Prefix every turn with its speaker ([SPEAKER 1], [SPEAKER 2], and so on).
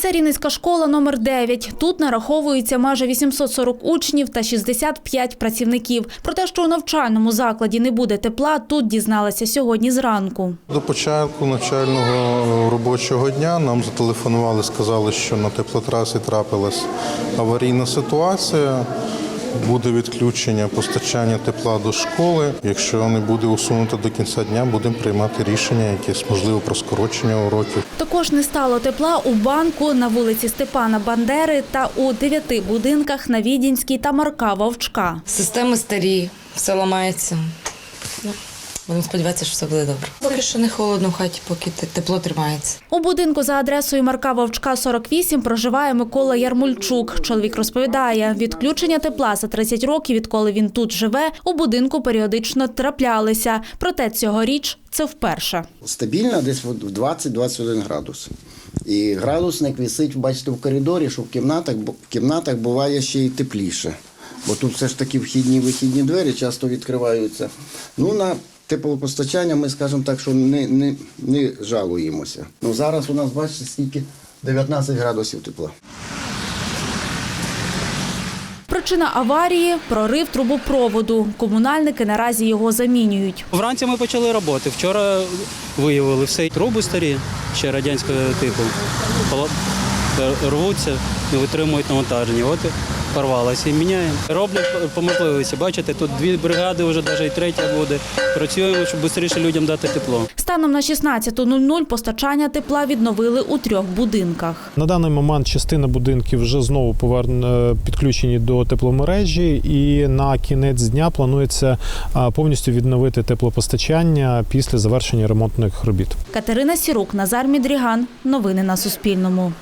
[SPEAKER 1] Це Рівненська школа номер 9. Тут нараховується майже 840 учнів та 65 працівників. Про те, що у навчальному закладі не буде тепла, тут дізналися сьогодні зранку.
[SPEAKER 2] До початку навчального робочого дня нам зателефонували, сказали, що на теплотрасі трапилась аварійна ситуація. Буде відключення постачання тепла до школи. Якщо не буде усунуто до кінця дня, будемо приймати рішення, якесь можливо про скорочення уроків.
[SPEAKER 1] Також не стало тепла у банку на вулиці Степана Бандери та у дев'яти будинках на Відінській та Марка Вовчка.
[SPEAKER 3] Системи старі, все ламається. Будемо сподіватися, що все буде добре. Поки що не холодно в хаті, поки те- тепло тримається.
[SPEAKER 1] У будинку за адресою Марка Вовчка 48 проживає Микола Ярмольчук. Чоловік розповідає, відключення тепла за 30 років, відколи він тут живе, у будинку періодично траплялися. Проте цьогоріч це вперше.
[SPEAKER 4] стабільна десь в 20-21 градус. І градусник висить, бачите, в коридорі, що в кімнатах, в кімнатах буває ще й тепліше. Бо тут все ж таки вхідні вихідні двері часто відкриваються. Ну, на теплопостачання ми скажемо так, що не, не, не жалуємося. Ну, зараз у нас, бачите, скільки 19 градусів тепла.
[SPEAKER 1] Причина аварії прорив трубопроводу. Комунальники наразі його замінюють.
[SPEAKER 5] Вранці ми почали роботи. Вчора виявили все труби старі, ще радянського типу. Рвуться, не витримують навантаження. От і порвалося і міняємо. Роблять по- можливості. Бачите, тут дві бригади, вже навіть і третя буде. Працюємо, щоб швидше людям дати тепло.
[SPEAKER 1] Станом на 16.00 постачання тепла відновили у трьох будинках.
[SPEAKER 6] На даний момент частина будинків вже знову поверн... підключені до тепломережі, і на кінець дня планується повністю відновити теплопостачання після завершення ремонтних робіт.
[SPEAKER 1] Катерина Сірук, Назар Мідріган. Новини на Суспільному.